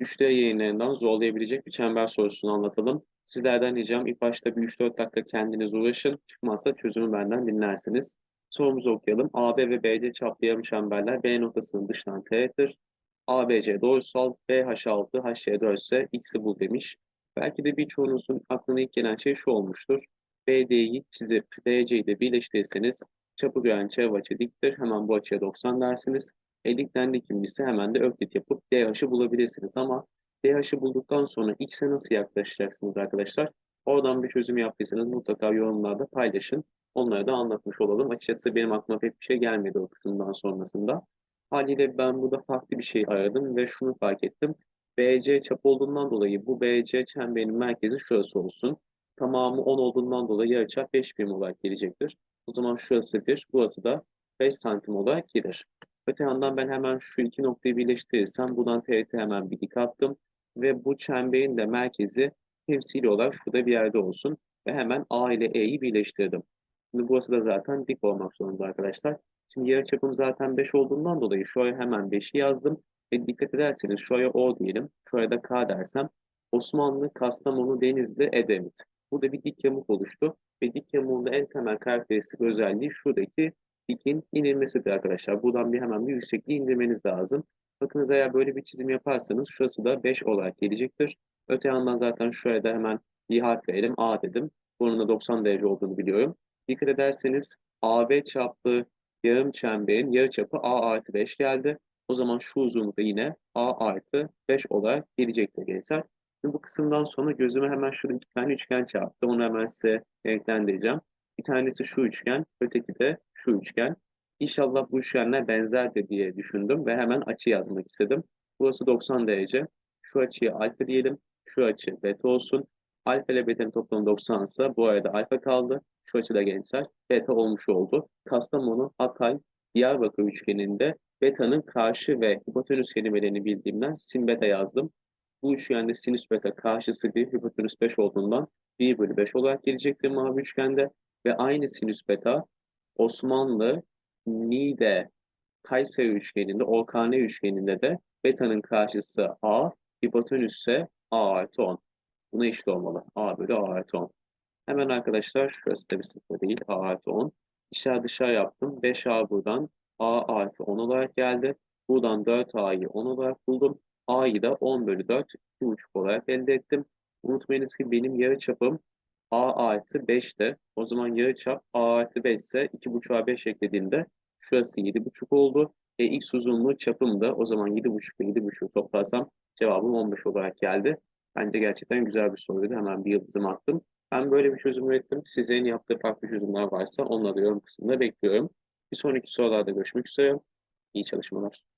3D yayınlarından zorlayabilecek bir çember sorusunu anlatalım. Sizlerden ricam ilk başta bir 3-4 dakika kendiniz uğraşın. Çıkmazsa çözümü benden dinlersiniz. Sorumuzu okuyalım. AB ve BC çaplı yarım çemberler B noktasının dışından teğettir. ABC doğrusal, BH6, HC4 ise X'i bul demiş. Belki de birçoğunuzun aklına ilk gelen şey şu olmuştur. BD'yi çizip DC'yi de birleştirirseniz çapı gören çevre açı diktir. Hemen bu açıya 90 dersiniz. E dikten dikimliyse hemen de öklit yapıp DH'ı bulabilirsiniz ama DH'ı bulduktan sonra X'e nasıl yaklaşacaksınız arkadaşlar? Oradan bir çözüm yaptıysanız mutlaka yorumlarda paylaşın. Onları da anlatmış olalım. Açıkçası benim aklıma pek bir şey gelmedi o kısımdan sonrasında. Haliyle ben burada farklı bir şey aradım ve şunu fark ettim. BC çap olduğundan dolayı bu BC çemberinin merkezi şurası olsun. Tamamı 10 olduğundan dolayı yarıçap 5 birim olarak gelecektir. O zaman şurası 1, burası da 5 santim olarak gelir. Öte yandan ben hemen şu iki noktayı birleştirirsem buradan teğete hemen bir dik attım. Ve bu çemberin de merkezi temsili olarak şurada bir yerde olsun. Ve hemen A ile E'yi birleştirdim. Şimdi burası da zaten dik olmak zorunda arkadaşlar. Şimdi yarıçapım zaten 5 olduğundan dolayı şuraya hemen 5'i yazdım. Ve dikkat ederseniz şuraya O diyelim. Şuraya da K dersem Osmanlı, Kastamonu, Denizli, Edremit. Burada bir dik yamuk oluştu. Ve dik yamuğun en temel karakteristik özelliği şuradaki dikin inilmesidir arkadaşlar. Buradan bir hemen bir yüksekliği indirmeniz lazım. Bakınız eğer böyle bir çizim yaparsanız şurası da 5 olarak gelecektir. Öte yandan zaten şuraya da hemen bir harf verelim. A dedim. Bunun da 90 derece olduğunu biliyorum. Dikkat ederseniz AB çaplı yarım çemberin yarıçapı A artı 5 geldi. O zaman şu uzunluk da yine A artı 5 olarak gelecektir gençler. Şimdi bu kısımdan sonra gözüme hemen şurada iki tane üçgen çarptı. Onu hemen size renklendireceğim. Bir tanesi şu üçgen, öteki de şu üçgen. İnşallah bu üçgenler benzerdir diye düşündüm ve hemen açı yazmak istedim. Burası 90 derece. Şu açıya alfa diyelim. Şu açı beta olsun. Alfa ile beta'nın toplamı 90 ise bu arada alfa kaldı. Şu açıda gençler beta olmuş oldu. Kastamonu, Hatay, Diyarbakır üçgeninde beta'nın karşı ve hipotenüs kelimelerini bildiğimden sin beta yazdım. Bu üçgende sinüs beta karşısı bir hipotenüs 5 olduğundan 1 bölü 5 olarak gelecektir mavi üçgende. Ve aynı sinüs beta Osmanlı, Niğde, Kayseri üçgeninde, OKN üçgeninde de beta'nın karşısı A, hipotenüs ise A artı 10. Buna eşit olmalı. A bölü A artı 10. Hemen arkadaşlar şurası da bir sıfır değil. A artı 10. İçer dışarı yaptım. 5A buradan A artı 10 olarak geldi. Buradan 4A'yı 10 olarak buldum. A'yı da 10 bölü 4, 2,5 olarak elde ettim. Unutmayınız ki benim yarıçapım A artı 5'te. O zaman yarıçap A artı 5 ise 2,5'a 5 eklediğimde şurası 7,5 oldu. E, x uzunluğu çapım da o zaman 7,5 ile 7,5 toplarsam cevabım 15 olarak geldi. Bence gerçekten güzel bir soruydu. Hemen bir yıldızımı attım. Ben böyle bir çözüm ürettim. Sizlerin yaptığı farklı çözümler varsa onları yorum kısmında bekliyorum. Bir sonraki sorularda görüşmek üzere. İyi çalışmalar.